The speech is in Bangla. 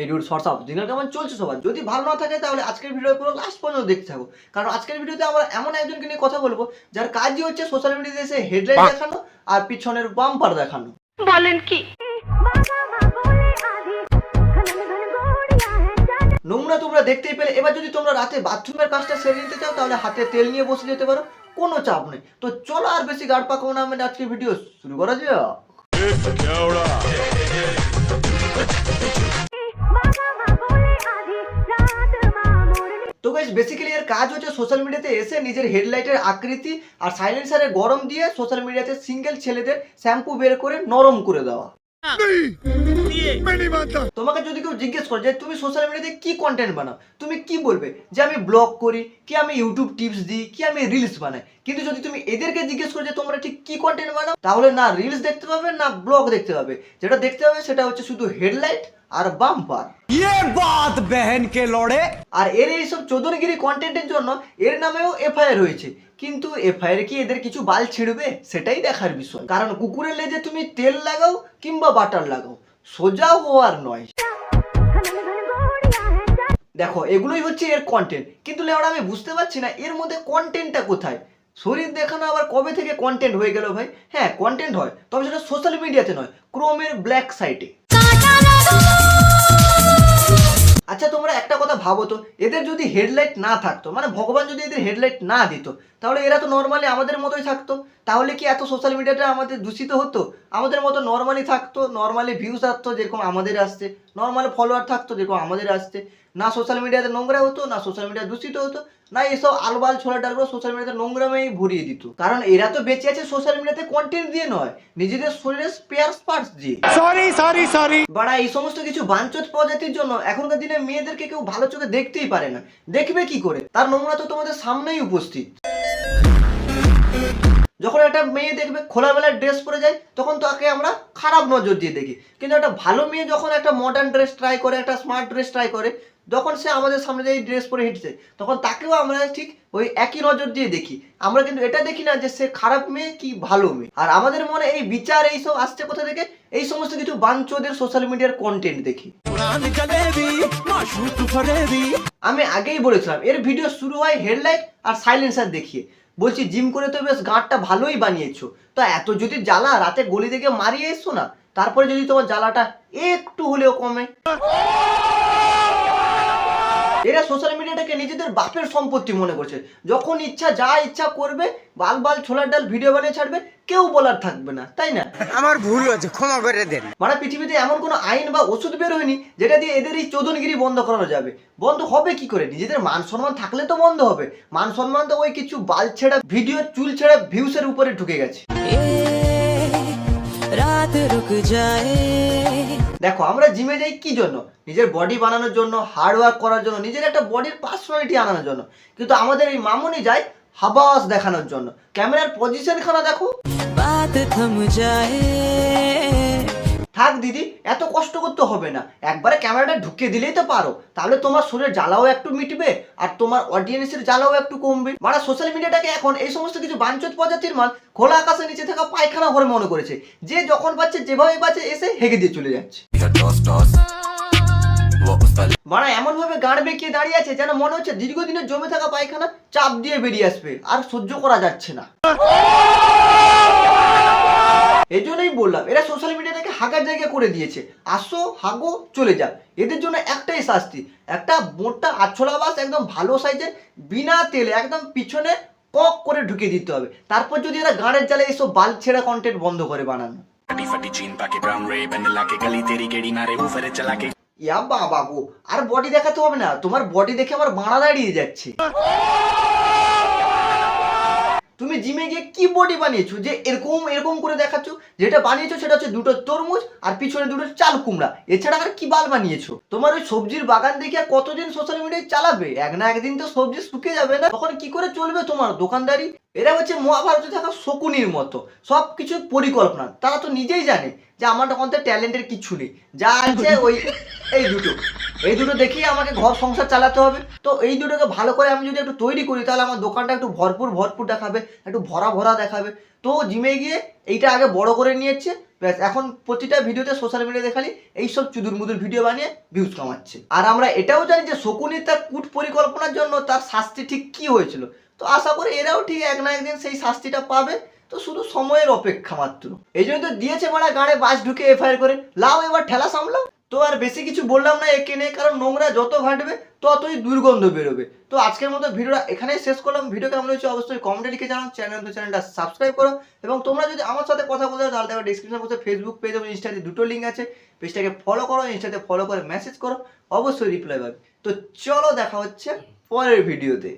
এই ডুড শর্টস আপ দিনের কেমন চলছে সবার? যদি ভালো না থাকে তাহলে আজকের ভিডিও পুরো লাস্ট পর্যন্ত দেখতে থাকো। কারণ আজকের ভিডিওতে আমরা এমন একজনকে নিয়ে কথা বলব যার কাজই হচ্ছে সোশ্যাল মিডিয়াতে এসে হেডলাইন দেখানো আর পিছনের বাম্পার দেখানো। বলেন কি? নোংরা তোমরা দেখতেই পেলে। এবার যদি তোমরা রাতে বাথরুমের কাজটা সেরে নিতে চাও তাহলে হাতে তেল নিয়ে বসে যেতে পারো। কোনো চাপ নেই। তো চলো আর বেশি গাড় পাকাবো না আমি আজকে ভিডিও শুরু করা যাক। তো গাইস বেসিক্যালি এর কাজ হচ্ছে সোশ্যাল মিডিয়াতে এসে নিজের হেডলাইটের আকৃতি আর সাইলেন্সারের গরম দিয়ে সোশ্যাল মিডিয়াতে সিঙ্গেল ছেলেদের শ্যাম্পু বের করে নরম করে দেওয়া। তোমাকে যদি কেউ জিজ্ঞেস করে যে তুমি সোশ্যাল মিডিয়াতে কি কন্টেন্ট বানাও, তুমি কি বলবে? যে আমি ব্লগ করি, কি আমি ইউটিউব টিপস দিই, কি আমি রিলস বানাই। কিন্তু যদি তুমি এদেরকে জিজ্ঞেস করো যে তোমরা ঠিক কি কন্টেন্ট বানাও, তাহলে না রিলস দেখতে পাবে, না ব্লগ দেখতে পাবে। যেটা দেখতে পাবে সেটা হচ্ছে শুধু হেডলাইট আর বাম্পার। বাত বেহেনকে লড়ে। আর এর এই সব চোদনগিরি কন্টেন্টের জন্য এর নামেও এফআইআর হয়েছে। কিন্তু এফআইআর কি এদের কিছু বাল ছিঁড়বে? সেটাই দেখার বিষয়। কারণ কুকুরের লেজে তুমি তেল লাগাও কিংবা বাটার লাগাও সোজা হওয়ার নয়। দেখো এগুলোই হচ্ছে এর কন্টেন্ট কিন্তু লেওড়া আমি বুঝতে পারছি না এর মধ্যে কন্টেন্টটা কোথায়? শরীর দেখানো আবার কবে থেকে কন্টেন্ট হয়ে গেল ভাই? হ্যাঁ কন্টেন্ট হয়। তবে সেটা সোশ্যাল মিডিয়াতে নয় ক্রোমের ব্ল্যাক সাইটে আচ্ছা তোমরা একটা কথা ভাবো তো, এদের যদি হেডলাইট না থাকতো মানে ভগবান যদি এদের হেডলাইট না দিত, তাহলে এরা তো নর্মালি আমাদের মতোই থাকতো। তাহলে কি এত সোশ্যাল মিডিয়াটা আমাদের দূষিত হতো? আমাদের মতো নর্মালি থাকতো নর্মালি ভিউজ আসতো, যেরকম আমাদের আসছে। নর্মাল ফলোয়ার থাকতো দেখো আমাদের আসতে। না সোশ্যাল মিডিয়াতে নোংরা হতো না সোশ্যাল মিডিয়া দূষিত হতো না এসব আলবাল ছোলা ডালগুলো সোশ্যাল মিডিয়াতে নোংরামেই ভরিয়ে দিত। কারণ এরা তো বেঁচে আছে সোশ্যাল মিডিয়াতে কন্টেন্ট দিয়ে নয় নিজেদের শরীরের স্পেয়ার পার্টস দিয়ে। সরি সরি সরি বাড়া এই সমস্ত কিছু বাঞ্চত প্রজাতির জন্য এখনকার দিনে মেয়েদেরকে কেউ ভালো চোখে দেখতেই পারে না। দেখবে কি করে? তার নোংরা তো তোমাদের সামনেই উপস্থিত। যখন একটা মেয়ে দেখবে খোলাবেলায় ড্রেস পরে যায় তখন তাকে আমরা খারাপ নজর দিয়ে দেখি। কিন্তু একটা ভালো মেয়ে যখন একটা মডার্ন ড্রেস ট্রাই করে একটা স্মার্ট ড্রেস ট্রাই করে যখন সে আমাদের সামনে যে ড্রেস পরে হেঁটছে তখন তাকেও আমরা ঠিক ওই একই নজর দিয়ে দেখি। আমরা কিন্তু এটা দেখি না যে সে খারাপ মেয়ে কি ভালো মেয়ে। আর আমাদের মনে এই বিচার এইসব আসছে কোথা থেকে? এই সমস্ত কিছু বাঞ্চদের সোশ্যাল মিডিয়ার কন্টেন্ট দেখি। আমি আগেই বলেছিলাম এর ভিডিও শুরু হয় হেডলাইট আর সাইলেন্সার দেখিয়ে। বলছি, জিম করে তো বেশ গাঁটটা ভালোই বানিয়েছো। তো এত যদি জ্বালা রাতে গলি থেকে মারিয়ে এসছো না, তারপরে যদি তোমার জ্বালাটা একটু হলেও কমে? এরা সোশ্যাল মিডিয়াটাকে নিজেদের বাপের সম্পত্তি মনে করছে। যখন ইচ্ছা যা ইচ্ছা করবে বাল বাল ছোলার ডাল ভিডিও বানিয়ে ছাড়বে কেউ বলার থাকবে না তাই না? আমার ভুল হয়েছে ক্ষমা করে দেন। মানে পৃথিবীতে এমন কোনো আইন বা ওষুধ বের হয়নি যেটা দিয়ে এদের এই চোদনগিরি বন্ধ করানো যাবে। বন্ধ হবে কি করে? নিজেদের মান সম্মান থাকলে তো বন্ধ হবে। মান সম্মান তো ওই কিছু বাল ছেড়া ভিডিও চুল ছেড়া ভিউসের উপরে ঢুকে গেছে। রাত রুক যায়। দেখো, আমরা জিমে যাই কি জন্য? নিজের বডি বানানোর জন্য হার্ড ওয়ার্ক করার জন্য, নিজের একটা বডির পার্সোনালিটি আনানোর জন্য। কিন্তু আমাদের এই মামুনি যায় হাবাস দেখানোর জন্য। ক্যামেরার পজিশন খানা দেখো। যায়। থাক দিদি, এত কষ্ট করতে হবে না। একবারে ক্যামেরাটা ঢুকিয়ে দিলেই তো পারো। তাহলে তোমার শরীরের জ্বালাও একটু মিটবে আর তোমার অডিয়েন্সের জ্বালাও একটু কমবে। মানে সোশ্যাল মিডিয়াটাকে এখন এই সমস্ত কিছু বাঞ্চত প্রজাতির মাল খোলা আকাশের নিচে থাকা পায়খানা ঘরে মনে করেছে। যে যখন পাচ্ছে যেভাবে পাচ্ছে এসে হেগে দিয়ে চলে যাচ্ছে। মানে এমন ভাবে গাঁড় বেঁকিয়ে দাঁড়িয়ে আছে যেন মনে হচ্ছে দীর্ঘদিনের জমে থাকা পায়খানা চাপ দিয়ে বেরিয়ে আসবে। আর সহ্য করা যাচ্ছে না। এই জন্যই বললাম এরা সোশ্যাল মিডিয়াটাকে হাঁকার জায়গা করে দিয়েছে। আসো হাঁকো চলে যাক এদের জন্য একটাই শাস্তি একটা মোটা আছলা বাস একদম ভালো সাইজের বিনা তেলে একদম পিছনে কক করে ঢুকিয়ে দিতে হবে। তারপর যদি এরা গাঁড়ের জালে এসব বাল ছেঁড়া কন্টেন্ট বন্ধ করে বানানো। ইয়া আর বডি দেখাতে হবে না তোমার বডি দেখে আমার মারা দাঁড়িয়ে যাচ্ছে। জিমে গিয়ে কি বডি বানিয়েছো? যে এরকম এরকম করে দেখাচ্ছ, যেটা বানিয়েছো সেটা হচ্ছে দুটো তরমুজ আর পিছনে দুটো চাল কুমড়া। এছাড়া আর কি বাল বানিয়েছো? তোমার ওই সবজির বাগান দেখে কতদিন সোশ্যাল মিডিয়ায় চালাবে? এক না একদিন তো সবজি শুকিয়ে যাবে না। তখন কি করে চলবে তোমার দোকানদারি? এরা হচ্ছে মহাভারতে থাকা শকুনির মতো সব কিছু পরিকল্পনা। তারা তো নিজেই জানে যে আমার মধ্যে ট্যালেন্টের কিছু নেই। যা আছে ওই, এই দুটো। এই দুটো দেখেই আমাকে ঘর সংসার চালাতে হবে। তো এই দুটোকে ভালো করে আমি যদি একটু তৈরি করি, তাহলে আমার দোকানটা একটু ভরপুর ভরপুর দেখাবে, একটু ভরা ভরা দেখাবে। তো জিমে গিয়ে এইটা আগে বড় করে নিয়েছে, ব্যাস, এখন প্রতিটা ভিডিওতে সোশ্যাল মিডিয়াতে খালি এইসব চুদুর মুদুর ভিডিও বানিয়ে ভিউজ কামাচ্ছে। আর আমরা এটাও জানি যে শকুনি তার কূট পরিকল্পনার জন্য তার শাস্তি ঠিক কি হয়েছিল। তো আশা করি এরাও ঠিক এক না একদিন সেই শাস্তিটা পাবে। তো শুধু সময়ের অপেক্ষা মাত্র। এই জন্য তো দিয়েছে মারা গাড়ে বাস ঢুকে এফআইআর করে। লাও এবার ঠেলা সামলাও। তো আর বেশি কিছু বললাম না একে নিয়ে, কারণ নোংরা যত ঘাটবে ততই দুর্গন্ধ বেরোবে। তো আজকের মতো ভিডিওটা এখানেই শেষ করলাম। ভিডিও কেমন হয়েছে অবশ্যই কমেন্টে লিখে জানান। চ্যানেল তো চ্যানেলটা সাবস্ক্রাইব করো। এবং তোমরা যদি আমার সাথে কথা বলতে তাহলে দেখো ডিসক্রিপশন বক্সে ফেসবুক পেজ এবং ইনস্টাতে দুটো লিঙ্ক আছে। পেজটাকে ফলো করো ইনস্টাতে ফলো করে মেসেজ করো। অবশ্যই রিপ্লাই পাবে। তো চলো দেখা হচ্ছে পরের ভিডিওতে